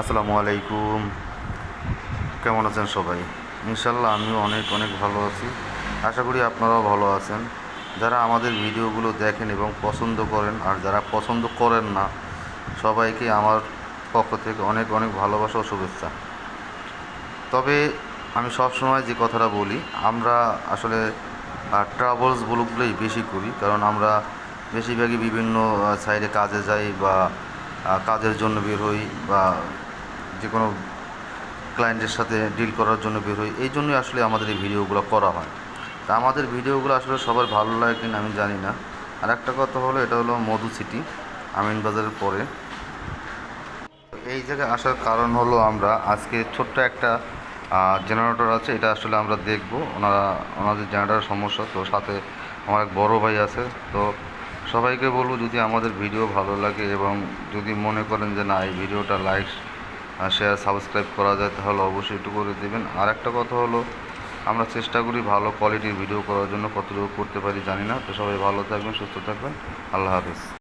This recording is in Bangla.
আসসালামু আলাইকুম। কেমন আছেন সবাই? ইনশাল্লাহ আমিও অনেক অনেক ভালো আছি। আশা করি আপনারাও ভালো আছেন। যারা আমাদের ভিডিওগুলো দেখেন এবং পছন্দ করেন, আর যারা পছন্দ করেন না, সবাইকে আমার পক্ষ থেকে অনেক অনেক ভালোবাসা ও শুভেচ্ছা। তবে আমি সব সময় যে কথাটা বলি, আমরা আসলে ট্রাভেলস ব্লগগুলোই বেশি করি। কারণ আমরা বেশিরভাগই বিভিন্ন সাইডে কাজে যাই বা কাজের জন্য বের হই বা যে কোনো ক্লায়েন্টের সাথে ডিল করার জন্য বের হই, এই জন্যই আসলে আমাদের এই ভিডিওগুলো করা হয়। তা আমাদের ভিডিওগুলো আসলে সবার ভালো লাগে কিনা আমি জানি না। আর একটা কথা হলো, এটা হলো মধু সিটি, আমিনবাজারের পরে। এই জায়গায় আসার কারণ হলো আমরা আজকে ছোট্ট একটা জেনারেটর আছে, এটা আসলে আমরা দেখব। ওনারা, ওনাদের জেনারেটরের সমস্যা, তো সাথে আমার এক বড় ভাই আছে। তো সবাইকে বলব, যদি আমাদের ভিডিও ভালো লাগে এবং যদি মনে করেন যে না, এই ভিডিওটা লাইক শেয়ার সাবস্ক্রাইব করা যায়, তাহলে অবশ্যই একটু করে দেবেন। আর একটা কথা হলো, আমরা চেষ্টা করি ভালো কোয়ালিটির ভিডিও করার জন্য, কতটুকু করতে পারি জানি না। তো সবাই ভালো থাকবেন, সুস্থ থাকবেন। আল্লাহ হাফিজ।